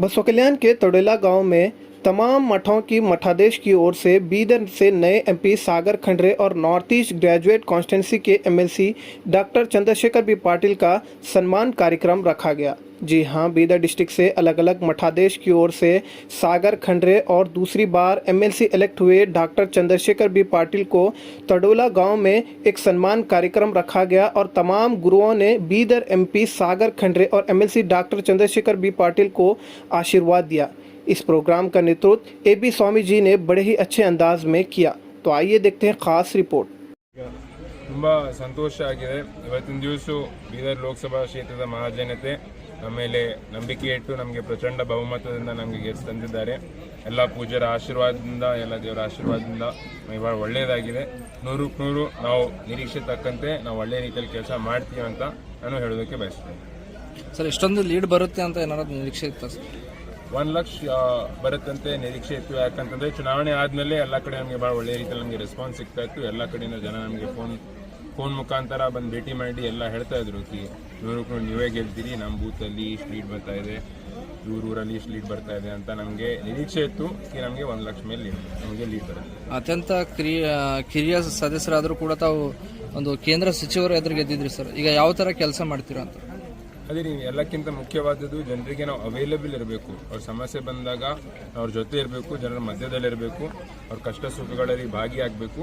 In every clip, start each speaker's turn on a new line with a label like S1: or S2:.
S1: बसवा कल्याण के तोडेला गाँव में तमाम मठों की मठादेश की ओर से बीदर से नए एमपी सागर खंडरे और नॉर्थ ईस्ट ग्रेजुएट कॉन्स्टेंसी के MLC doctor Chandrashekhar B Patil का सम्मान कार्यक्रम रखा गया। जी हां बीदर डिस्ट्रिक्ट से अलग अलग मठाधीश की ओर से सागर खंडरे और दूसरी बार एमएलसी इलेक्ट हुए डॉक्टर चंद्रशेखर बी पाटिल को तडोला गांव में एक सम्मान कार्यक्रम रखा गया और तमाम गुरुओं ने बीदर एमपी सागर खंडरे और MLC doctor Chandrashekhar B Patil को आशीर्वाद दिया इस प्रोग्राम का नेतृत्व ए बी स्वामी जी ने बड़े ही अच्छे अंदाज में किया तो आइए देखते हैं खास रिपोर्ट
S2: ತುಂಬ ಸಂತೋಷ ಆಗಿದೆ ಇವತ್ತಿನ ದಿವಸ ಬೀದರ್ ಲೋಕಸಭಾ ಕ್ಷೇತ್ರದ ಮಹಾಜನತೆ ನಮ್ಮ ಮೇಲೆ ನಂಬಿಕೆ ಇಟ್ಟು ನಮಗೆ ಪ್ರಚಂಡ ಬಹುಮತದಿಂದ ನಮಗೆ ಗೆಲ್ಸ್ ತಂದಿದ್ದಾರೆ. ಎಲ್ಲ ಪೂಜ್ಯರ ಆಶೀರ್ವಾದದಿಂದ ಎಲ್ಲ ದೇವರ ಆಶೀರ್ವಾದದಿಂದ ಇವಾಗ ಒಳ್ಳೆಯದಾಗಿದೆ ನೂರಕ್ಕೆ ನೂರು ನಾವು ನಿರೀಕ್ಷೆ ತಕ್ಕಂತೆ ನಾವು ಒಳ್ಳೆಯ ರೀತಿಯಲ್ಲಿ ಕೆಲಸ ಮಾಡ್ತೀವಿ ಅಂತ ನಾನು ಹೇಳೋದಕ್ಕೆ ಬಯಸ್ತೇನೆ.
S3: ಸರ್ ಇಷ್ಟೊಂದು ಲೀಡ್ ಬರುತ್ತೆ ಅಂತ ಏನಾದ್ರು ನಿರೀಕ್ಷೆ ಇತ್ತು ಸರ್?
S2: ಒಂದು ಲಕ್ಷ ಬರುತ್ತಂತೆ ನಿರೀಕ್ಷೆ ಇತ್ತು. ಯಾಕಂತಂದ್ರೆ ಚುನಾವಣೆ ಆದಮೇಲೆ ಎಲ್ಲ ಕಡೆ ನಮಗೆ ಭಾಳ ಒಳ್ಳೆಯ ರೀತಿಯಲ್ಲಿ ನಮಗೆ ರೆಸ್ಪಾನ್ಸ್ ಸಿಗ್ತಾ ಇತ್ತು. ಎಲ್ಲ ಕಡೆಯಿಂದ ಜನ ನಮಗೆ ಫೋನ್ ಫೋನ್ ಮುಖಾಂತರ ಬಂದು ಭೇಟಿ ಮಾಡಿ ಎಲ್ಲ ಹೇಳ್ತಾ ಇದ್ರು ಕಿ ಇವರು ನೀವೇ ಗೆಲ್ತೀರಿ ನಮ್ಮ ಬೂತಲ್ಲಿ ಇಷ್ಟು ಲೀಡ್ ಬರ್ತಾ ಇದೆ ಇವ್ರ ಊರಲ್ಲಿ ಇಷ್ಟು ಲೀಡ್ ಬರ್ತಾ ಇದೆ ಅಂತ ನಮಗೆ ನಿರೀಕ್ಷೆ ಇತ್ತು. ಕಿ ನಮಗೆ ಒಂದು ಲಕ್ಷ ಮೇಲೆ ನಮಗೆ ಲೀಡ್ ಬರುತ್ತೆ.
S3: ಅತ್ಯಂತ ಕಿರಿಯ ಕಿರಿಯ ಸದಸ್ಯರಾದರೂ ಕೂಡ ತಾವು ಒಂದು ಕೇಂದ್ರ ಸಚಿವರು ಎದುರು ಗೆದ್ದಿದ್ರಿ ಸರ್. ಈಗ ಯಾವ ಥರ ಕೆಲಸ ಮಾಡ್ತೀರಾ ಅಂತ?
S2: ಅದೇ ನೀವು ಎಲ್ಲಕ್ಕಿಂತ ಮುಖ್ಯವಾದದ್ದು ಜನರಿಗೆ ನಾವು ಅವೈಲೇಬಲ್ ಇರಬೇಕು. ಅವ್ರ ಸಮಸ್ಯೆ ಬಂದಾಗ ಅವ್ರ ಜೊತೆ ಇರಬೇಕು ಜನರ ಮಧ್ಯದಲ್ಲಿರಬೇಕು. ಅವ್ರ ಕಷ್ಟ ಸುಖಗಳಲ್ಲಿ ಭಾಗಿಯಾಗಬೇಕು.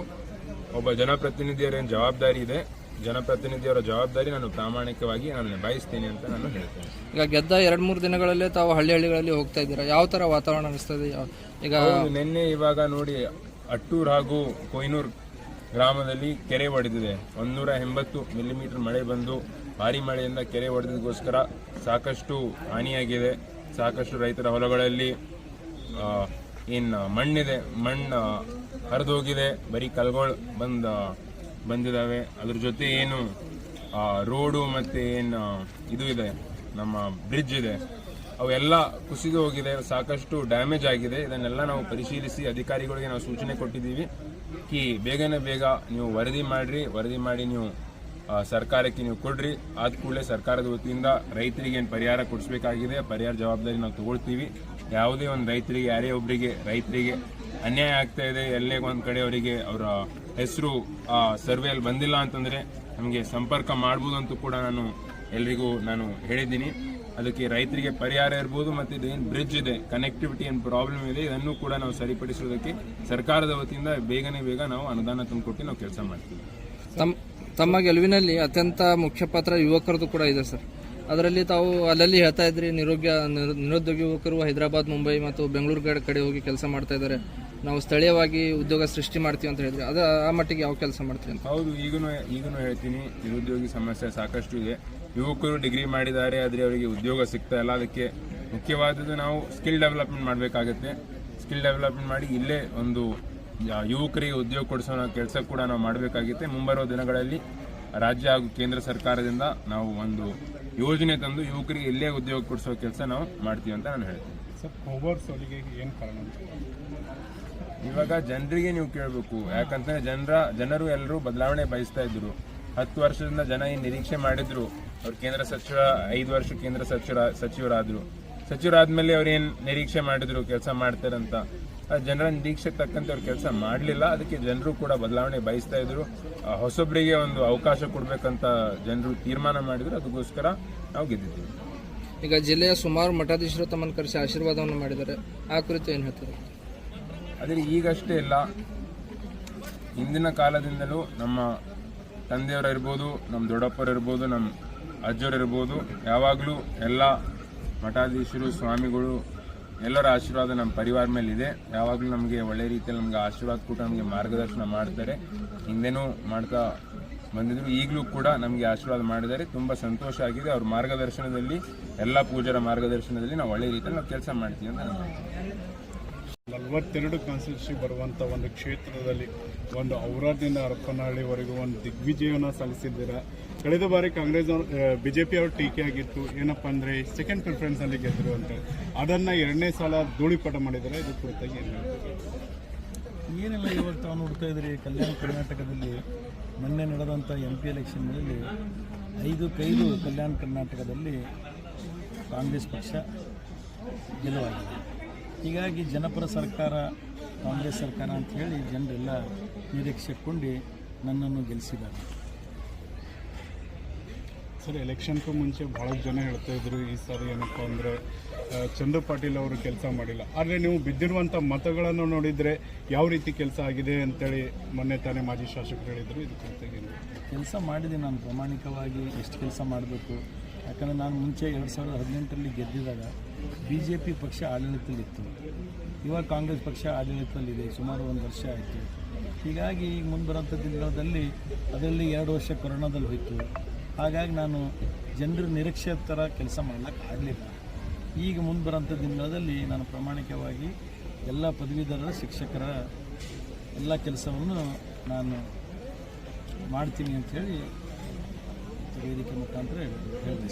S2: ಒಬ್ಬ ಜನಪ್ರತಿನಿಧಿಯರ ಏನು ಜವಾಬ್ದಾರಿ ಇದೆ. ಜನಪ್ರತಿನಿಧಿಯವರ ಜವಾಬ್ದಾರಿ ನಾನು ಪ್ರಾಮಾಣಿಕವಾಗಿ ನಾನು ನಿಭಾಯಿಸ್ತೀನಿ ಅಂತ ನಾನು ಹೇಳ್ತೇನೆ.
S3: ಈಗ ಗೆದ್ದ ಎರಡು ಮೂರು ದಿನಗಳಲ್ಲೇ ತಾವು ಹಳ್ಳಿ ಹಳ್ಳಿಗಳಲ್ಲಿ ಹೋಗ್ತಾ ಇದ್ದೀರಾ? ಯಾವ ಥರ ವಾತಾವರಣ ಅನಿಸ್ತದೆ ಈಗ
S2: ನಿನ್ನೆ ಇವಾಗ ನೋಡಿ ಅಟ್ಟೂರ್ ಹಾಗೂ ಕೊಯ್ನೂರ್ ಗ್ರಾಮದಲ್ಲಿ ಕೆರೆ ಒಡೆದಿದೆ. ಒಂದೂರ ಎಂಬತ್ತು ಮಿಲಿಮೀಟರ್ ಮಳೆ ಬಂದು ಭಾರಿ ಮಳೆಯಿಂದ ಕೆರೆ ಒಡೆದಿದ್ದಕ್ಕೋಸ್ಕರ ಸಾಕಷ್ಟು ಹಾನಿಯಾಗಿದೆ. ಸಾಕಷ್ಟು ರೈತರ ಹೊಲಗಳಲ್ಲಿ ಏನು ಮಣ್ಣಿದೆ, ಮಣ್ಣು ಹರಿದೋಗಿದೆ, ಬರೀ ಕಲ್ಗಳು ಬಂದ ಬಂದಿದ್ದಾವೆ ಅದ್ರ ಜೊತೆ ಏನು ರೋಡು ಮತ್ತು ಏನು ಇದು ಇದೆ, ನಮ್ಮ ಬ್ರಿಡ್ಜ್ ಇದೆ. ಅವೆಲ್ಲ ಕುಸಿದು ಹೋಗಿದೆ, ಸಾಕಷ್ಟು ಡ್ಯಾಮೇಜ್ ಆಗಿದೆ. ಇದನ್ನೆಲ್ಲ ನಾವು ಪರಿಶೀಲಿಸಿ ಅಧಿಕಾರಿಗಳಿಗೆ ನಾವು ಸೂಚನೆ ಕೊಟ್ಟಿದ್ದೀವಿ. ಕಿ, ಬೇಗನೆ ಬೇಗ ನೀವು ವರದಿ ಮಾಡಿರಿ. ವರದಿ ಮಾಡಿ ನೀವು ಸರ್ಕಾರಕ್ಕೆ ನೀವು ಕೊಡ್ರಿ. ಆದ ಕೂಡಲೇ ಸರ್ಕಾರದ ವತಿಯಿಂದ ರೈತರಿಗೆ ಏನು ಪರಿಹಾರ ಕೊಡಿಸ್ಬೇಕಾಗಿದೆ, ಪರಿಹಾರ ಜವಾಬ್ದಾರಿ ನಾವು ತಗೊಳ್ತೀವಿ. ಯಾವುದೇ ಒಂದು ರೈತರಿಗೆ, ಯಾರೇ ಒಬ್ಬರಿಗೆ ರೈತರಿಗೆ ಅನ್ಯಾಯ ಆಗ್ತಾ ಇದೆ, ಎಲ್ಲೇ ಒಂದು ಕಡೆ ಅವರಿಗೆ ಅವರ ಹೆಸರು ಸರ್ವೆಯಲ್ಲಿ ಬಂದಿಲ್ಲ ಅಂತಂದರೆ ನಮಗೆ ಸಂಪರ್ಕ ಮಾಡ್ಬೋದು ಅಂತೂ ಕೂಡ ನಾನು ಎಲ್ರಿಗೂ ನಾನು ಹೇಳಿದ್ದೀನಿ. ಅದಕ್ಕೆ ರೈತರಿಗೆ ಪರಿಹಾರ ಇರ್ಬೋದು ಮತ್ತು ಇದೇನು ಬ್ರಿಡ್ಜ್ ಇದೆ ಕನೆಕ್ಟಿವಿಟಿ ಏನು ಪ್ರಾಬ್ಲಮ್ ಇದೆ, ಇದನ್ನು ಕೂಡ ನಾವು ಸರಿಪಡಿಸೋದಕ್ಕೆ ಸರ್ಕಾರದ ವತಿಯಿಂದ ಬೇಗನೆ ಬೇಗ ನಾವು ಅನುದಾನ ತಂದುಕೊಟ್ಟು ನಾವು ಕೆಲಸ ಮಾಡ್ತೀವಿ.
S3: ತಮ್ಮ ಗೆಲುವಿನಲ್ಲಿ ಅತ್ಯಂತ ಮುಖ್ಯ ಪಾತ್ರ ಯುವಕರದ್ದು ಕೂಡ ಇದೆ ಸರ್. ಅದರಲ್ಲಿ ತಾವು ಅಲ್ಲಲ್ಲಿ ಹೇಳ್ತಾ ಇದ್ರಿ, ನಿರೋಗ್ಯ, ನಿರು- ನಿರುದ್ಯೋಗಿ ಯುವಕರು ಹೈದರಾಬಾದ್, ಮುಂಬೈ ಮತ್ತು ಬೆಂಗಳೂರು ಕಡೆ ಕಡೆ ಹೋಗಿ ಕೆಲಸ ಮಾಡ್ತಾ ಇದ್ದಾರೆ. ನಾವು ಸ್ಥಳೀಯವಾಗಿ ಉದ್ಯೋಗ ಸೃಷ್ಟಿ ಮಾಡ್ತೀವಿ ಅಂತ ಹೇಳಿದ್ರೆ ಅದು, ಆ ಮಟ್ಟಿಗೆ ಯಾವ ಕೆಲಸ ಮಾಡ್ತೀವಿ ಅಂತ?
S2: ಹೌದು, ಈಗನೂ ಈಗನೂ ಹೇಳ್ತೀನಿ, ನಿರುದ್ಯೋಗಿ ಸಮಸ್ಯೆ ಸಾಕಷ್ಟು ಇದೆ. ಯುವಕರು ಡಿಗ್ರಿ ಮಾಡಿದ್ದಾರೆ, ಆದರೆ ಅವರಿಗೆ ಉದ್ಯೋಗ ಸಿಗ್ತಾ ಇಲ್ಲ. ಅದಕ್ಕೆ ಮುಖ್ಯವಾದದ್ದು ನಾವು ಸ್ಕಿಲ್ ಡೆವಲಪ್ಮೆಂಟ್ ಮಾಡಬೇಕಾಗುತ್ತೆ. ಸ್ಕಿಲ್ ಡೆವಲಪ್ಮೆಂಟ್ ಮಾಡಿ ಇಲ್ಲೇ ಒಂದು ಯುವಕರಿಗೆ ಉದ್ಯೋಗ ಕೊಡಿಸೋ ಕೆಲಸ ಕೂಡ ನಾವು ಮಾಡಬೇಕಾಗಿತ್ತು. ಮುಂಬರುವ ದಿನಗಳಲ್ಲಿ ರಾಜ್ಯ ಹಾಗೂ ಕೇಂದ್ರ ಸರ್ಕಾರದಿಂದ ನಾವು ಒಂದು ಯೋಜನೆ ತಂದು ಯುವಕರಿಗೆ ಇಲ್ಲೇ ಉದ್ಯೋಗ ಕೊಡಿಸೋ ಕೆಲಸ ನಾವು ಮಾಡ್ತೀವಿ ಅಂತ ನಾನು ಹೇಳ್ತೀನಿ.
S4: ಏನು ಕಾರಣ
S2: ಇವಾಗ ಜನರಿಗೆ ನೀವು ಕೇಳಬೇಕು. ಯಾಕಂತಂದ್ರೆ ಜನರ ಜನರು ಎಲ್ಲರೂ ಬದಲಾವಣೆ ಬಯಸ್ತಾ ಇದ್ರು ಹತ್ತು ವರ್ಷದಿಂದ ಜನ ಏನು ನಿರೀಕ್ಷೆ ಮಾಡಿದ್ರು. ಅವ್ರು ಕೇಂದ್ರ ಸಚಿವ ಐದು ವರ್ಷ ಕೇಂದ್ರ ಸಚಿವ ಸಚಿವರಾದರು. ಸಚಿವರಾದ್ಮೇಲೆ ಏನು ನಿರೀಕ್ಷೆ ಮಾಡಿದ್ರು ಕೆಲಸ ಮಾಡ್ತಾರಂತ? ಜನರ ನಿರೀಕ್ಷೆ ತಕ್ಕಂತೆ ಅವ್ರು ಕೆಲಸ ಮಾಡಲಿಲ್ಲ. ಅದಕ್ಕೆ ಜನರು ಕೂಡ ಬದಲಾವಣೆ ಬಯಸ್ತಾ ಇದ್ರು. ಆ, ಹೊಸೊಬ್ಬರಿಗೆ ಒಂದು ಅವಕಾಶ ಕೊಡಬೇಕಂತ ಜನರು ತೀರ್ಮಾನ ಮಾಡಿದ್ರು. ಅದಕ್ಕೋಸ್ಕರ ನಾವು ಗೆದ್ದಿದ್ದೀವಿ.
S3: ಈಗ ಜಿಲ್ಲೆಯ ಸುಮಾರು ಮಠಾಧೀಶರು ತಮ್ಮನ್ನು ಕರೆಸಿ ಆಶೀರ್ವಾದವನ್ನು ಮಾಡಿದ್ದಾರೆ ಆ ಕುರಿತು ಏನು ಹೇಳ್ತಾರೆ?
S2: ಆದರೆ ಈಗಷ್ಟೇ ಇಲ್ಲ. ಹಿಂದಿನ ಕಾಲದಿಂದಲೂ ನಮ್ಮ ತಂದೆಯವರು ಇರ್ಬೋದು ನಮ್ಮ ದೊಡ್ಡಪ್ಪರು ಇರ್ಬೋದು ನಮ್ಮ ಅಜ್ಜರಿರ್ಬೋದು ಯಾವಾಗಲೂ ಎಲ್ಲ ಮಠಾಧೀಶರು ಸ್ವಾಮಿಗಳು ಎಲ್ಲರ ಆಶೀರ್ವಾದ ನಮ್ಮ ಪರಿವಾರ ಮೇಲೆ ಇದೆ ಯಾವಾಗಲೂ ನಮಗೆ ಒಳ್ಳೆ ರೀತಿಯಲ್ಲಿ ನಮಗೆ ಆಶೀರ್ವಾದ ಕೂಡ ನಮಗೆ ಮಾರ್ಗದರ್ಶನ ಮಾಡ್ತಾರೆ. ಹಿಂದೆನೂ ಮಾಡ್ತಾ ಬಂದಿದ್ರು. ಈಗಲೂ ಕೂಡ ನಮಗೆ ಆಶೀರ್ವಾದ ಮಾಡಿದ್ದಾರೆ. ತುಂಬ ಸಂತೋಷ ಆಗಿದೆ. ಅವ್ರ ಮಾರ್ಗದರ್ಶನದಲ್ಲಿ, ಎಲ್ಲ ಪೂಜರ ಮಾರ್ಗದರ್ಶನದಲ್ಲಿ ನಾವು ಒಳ್ಳೆ ರೀತಿಯಲ್ಲಿ ನಾವು ಕೆಲಸ ಮಾಡ್ತೀವಿ ಅಂತ.
S4: ನಲವತ್ತೆರಡು ಕಾನ್ಸ್ಟಿಟ್ಯೂನ್ಸಿ ಬರುವಂಥ ಒಂದು ಕ್ಷೇತ್ರದಲ್ಲಿ ಒಂದು ಔರಾದಿಂದ ಹರಪನಹಳ್ಳಿವರೆಗೂ ಒಂದು ದಿಗ್ವಿಜಯವನ್ನು ಸಲ್ಲಿಸಿದ್ದೀರಾ? ಕಳೆದ ಬಾರಿ ಕಾಂಗ್ರೆಸ್ ಬಿ ಜೆ ಪಿ ಅವ್ರ ಟೀಕೆ ಆಗಿತ್ತು. ಏನಪ್ಪ ಅಂದರೆ ಸೆಕೆಂಡ್ ಪ್ರಿಫರೆನ್ಸಲ್ಲಿ ಗೆದ್ದರು ಅಂತ. ಅದನ್ನು ಎರಡನೇ ಸಲ ಧೂಳಿಪಟ ಮಾಡಿದ್ದಾರೆ. ಇದು ಕುರಿತಾಗಿ ಏನು?
S5: ಏನೆಲ್ಲ, ಇವಾಗ ತಾವು ನೋಡ್ತಾ ಇದ್ರಿ ಕಲ್ಯಾಣ ಕರ್ನಾಟಕದಲ್ಲಿ ಮೊನ್ನೆ ನಡೆದಂಥ ಎಂ ಪಿ ಎಲೆಕ್ಷನ್ನಲ್ಲಿ ಐದು ಕೈದು ಕಲ್ಯಾಣ ಕರ್ನಾಟಕದಲ್ಲಿ ಕಾಂಗ್ರೆಸ್ ಪಕ್ಷ ಗೆಲುವಾಗಿದೆ. ಹೀಗಾಗಿ ಜನಪರ ಸರ್ಕಾರ ಕಾಂಗ್ರೆಸ್ ಸರ್ಕಾರ ಅಂತ ಹೇಳಿ ಜನರೆಲ್ಲ ನಿರೀಕ್ಷೆಕೊಂಡು ನನ್ನನ್ನು ಗೆಲ್ಲಿಸಿದ್ದಾರೆ
S4: ಸರ್ ಎಲೆಕ್ಷನ್ಗೂ ಮುಂಚೆ ಭಾಳ ಜನ ಹೇಳ್ತಾ ಇದ್ರು ಈ ಸಾರಿ ಏನಪ್ಪ ಅಂದರೆ ಚಂದ್ರು ಪಾಟೀಲ್ ಅವರು ಕೆಲಸ ಮಾಡಿಲ್ಲ. ಆದರೆ ನೀವು ಬಿದ್ದಿರುವಂಥ ಮತಗಳನ್ನು ನೋಡಿದರೆ ಯಾವ ರೀತಿ ಕೆಲಸ ಆಗಿದೆ ಅಂತೇಳಿ ಮೊನ್ನೆ ತಾನೇ ಮಾಜಿ ಶಾಸಕರು ಹೇಳಿದರು ಇದು ಜೊತೆಗೆ
S5: ಕೆಲಸ ಮಾಡಿದೆ ನಾನು ಪ್ರಾಮಾಣಿಕವಾಗಿ ಎಷ್ಟು ಕೆಲಸ ಮಾಡಬೇಕು. ಯಾಕಂದರೆ ನಾನು ಮುಂಚೆ ಎರಡು ಸಾವಿರದ ಹದಿನೆಂಟರಲ್ಲಿ ಗೆದ್ದಿದಾಗ ಬಿ ಜೆ ಪಿ ಪಕ್ಷ ಆಡಳಿತದಲ್ಲಿತ್ತು ಇವಾಗ ಕಾಂಗ್ರೆಸ್ ಪಕ್ಷ ಆಡಳಿತದಲ್ಲಿದೆ ಸುಮಾರು ಒಂದು ವರ್ಷ ಆಯಿತು. ಹೀಗಾಗಿ ಈಗ ಮುಂದೆ ಬರೋಂಥ ದಿನಗಳಲ್ಲಿ ಅದರಲ್ಲಿ ಎರಡು ವರ್ಷ ಕೊರೋನಾದಲ್ಲಿ ಹೋಯಿತು. ಹಾಗಾಗಿ ನಾನು ಜನರ ನಿರೀಕ್ಷೆ ಥರ ಕೆಲಸ ಮಾಡಲಿಕ್ಕೆ ಆಗಲಿಲ್ಲ. ಈಗ ಮುಂದೆ ಬರೋಂಥ ದಿನಗಳಲ್ಲಿ ನಾನು ಪ್ರಾಮಾಣಿಕವಾಗಿ ಎಲ್ಲ ಪದವೀಧರರ, ಶಿಕ್ಷಕರ ಎಲ್ಲ ಕೆಲಸವನ್ನು ನಾನು ಮಾಡ್ತೀನಿ ಅಂಥೇಳಿ ವೇದಿಕೆ ಮುಖಾಂತರ ಹೇಳಿ